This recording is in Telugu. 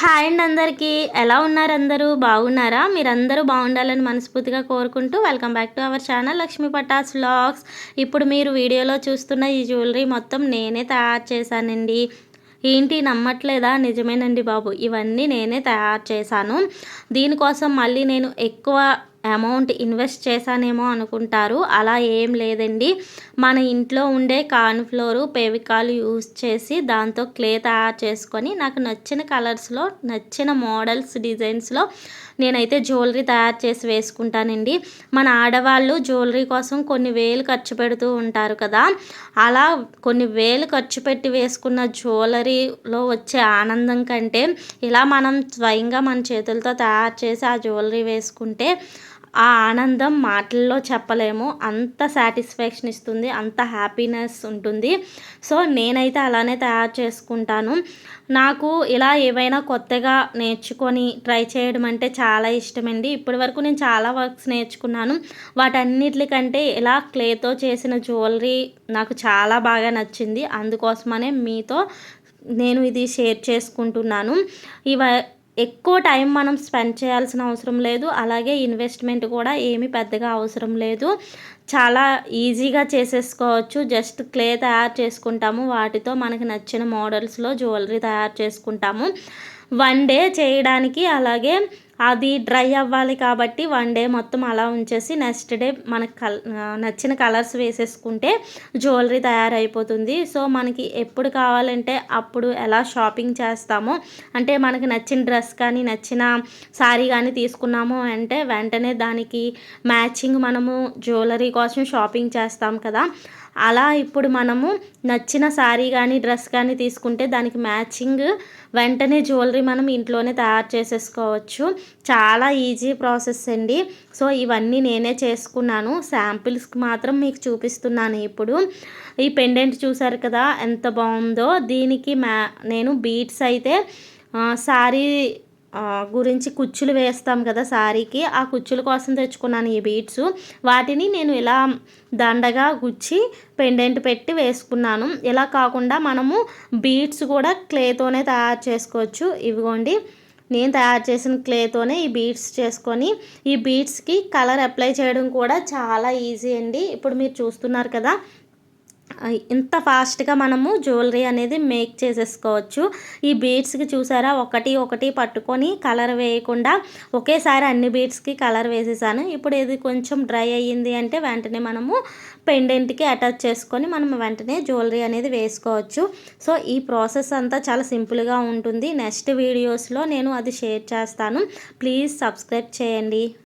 హాయ్ అండి అందరికీ. ఎలా ఉన్నారు అందరూ? బాగున్నారా? మీరందరూ బాగుండాలని మనస్ఫూర్తిగా కోరుకుంటూ welcome back to our channel Lakshmi Patas vlogs. ఇప్పుడు మీరు వీడియోలో చూస్తున్న ఈ జ్యువెలరీ మొత్తం నేనే తయారు చేశానండి. ఏంటి నమ్మట్లేదా? నిజమేనండి బాబు. ఇవన్నీ నేనే తయారు చేశాను. దీనికోసం మళ్ళీ నేను ఎక్కువ అమౌంట్ ఇన్వెస్ట్ చేశానేమో అనుకుంటారు. అలా ఏం లేదండి. మన ఇంట్లో ఉండే కార్న్ఫ్లోరు పేవికాలు యూస్ చేసి దాంతో క్లే తయారు చేసుకొని నాకు నచ్చిన కలర్స్లో నచ్చిన మోడల్స్ డిజైన్స్లో నేనైతే జ్యువెలరీ తయారు చేసి వేసుకుంటానండి. మన ఆడవాళ్ళు జ్యువెలరీ కోసం కొన్ని వేలు ఖర్చు పెడుతూ ఉంటారు కదా. అలా కొన్ని వేలు ఖర్చు పెట్టి వేసుకున్న జ్యువెలరీలో వచ్చే ఆనందం కంటే ఇలా మనం స్వయంగా మన చేతులతో తయారు చేసి ఆ జ్యువెలరీ వేసుకుంటే ఆ ఆనందం మాటల్లో చెప్పలేము. అంత సాటిస్ఫాక్షన్ ఇస్తుంది అంత హ్యాపీనెస్ ఉంటుంది. సో నేనైతే అలానే తయారు చేసుకుంటాను. నాకు ఇలా ఏవైనా కొత్తగా నేర్చుకొని ట్రై చేయడం అంటే చాలా ఇష్టమండి. ఇప్పటి వరకు నేను చాలా వర్క్స్ నేర్చుకున్నాను. వాటన్నిటికంటే ఇలా క్లేతో చేసిన జ్యువెలరీ నాకు చాలా బాగా నచ్చింది. అందుకోసమనే మీతో నేను ఇది షేర్ చేసుకుంటున్నాను. ఇవ ఎక్కువ టైం మనం స్పెండ్ చేయాల్సిన అవసరం లేదు. అలాగే ఇన్వెస్ట్మెంట్ కూడా ఏమీ పెద్దగా అవసరం లేదు. చాలా ఈజీగా చేసేసుకోవచ్చు. జస్ట్ క్లే తయారు చేసుకుంటాము. వాటితో మనకి నచ్చిన మోడల్స్లో జ్యువెలరీ తయారు చేసుకుంటాము. వన్ డే చేయడానికి అలాగే అది డ్రై అవ్వాలి కాబట్టి వన్ డే మొత్తం అలా ఉంచేసి నెక్స్ట్ డే మనకు కల్ నచ్చిన కలర్స్ వేసేసుకుంటే జ్యువెలరీ తయారైపోతుంది. సో మనకి ఎప్పుడు కావాలంటే అప్పుడు ఎలా షాపింగ్ చేస్తామో అంటే మనకి నచ్చిన డ్రెస్ కానీ నచ్చిన శారీ కానీ తీసుకున్నాము అంటే వెంటనే దానికి మ్యాచింగ్ మనము జ్యువెలరీ కోసం షాపింగ్ చేస్తాం కదా. అలా ఇప్పుడు మనము నచ్చిన శారీ కానీ డ్రెస్ కానీ తీసుకుంటే దానికి మ్యాచింగ్ వెంటనే జ్యువెలరీ మనం ఇంట్లోనే తయారు చేసేసుకోవచ్చు. చాలా ఈజీ ప్రాసెస్ అండి. సో ఇవన్నీ నేనే చేసుకున్నాను. శాంపిల్స్కి మాత్రం మీకు చూపిస్తున్నాను ఇప్పుడు. ఈ పెండెంట్ చూసారు కదా ఎంత బాగుందో. దీనికి మ్యా నేను బీట్స్ అయితే శారీ గురించి కుచ్చులు వేస్తాం కదా శారీకి ఆ కుచ్చుల కోసం తెచ్చుకున్నాను ఈ బీట్స్. వాటిని నేను ఇలా దండగా గుచ్చి పెండెంట్ పెట్టి వేసుకున్నాను. ఇలా కాకుండా మనము బీట్స్ కూడా క్లేతోనే తయారు చేసుకోవచ్చు. ఇవిగోండి. నేను తయారు చేసిన క్లేతోనే ఈ బీడ్స్ చేసుకొని ఈ బీడ్స్కి కలర్ అప్లై చేయడం కూడా చాలా ఈజీ అండి. ఇప్పుడు మీరు చూస్తున్నారు కదా ఇంత ఫాస్ట్గా మనము జ్యువెలరీ అనేది మేక్ చేసేసుకోవచ్చు. ఈ బీడ్స్కి చూసారా? ఒకటి ఒకటి పట్టుకొని కలర్ వేయకుండా ఒకేసారి అన్ని బీడ్స్కి కలర్ వేసేసాను. ఇప్పుడు ఇది కొంచెం డ్రై అయ్యింది అంటే వెంటనే మనము పెండెంట్కి అటాచ్ చేసుకొని మనం వెంటనే జ్యువెలరీ అనేది వేసుకోవచ్చు. సో ఈ ప్రాసెస్ అంతా చాలా సింపుల్గా ఉంటుంది. నెక్స్ట్ వీడియోస్లో నేను అది షేర్ చేస్తాను. ప్లీజ్ సబ్స్క్రైబ్ చేయండి.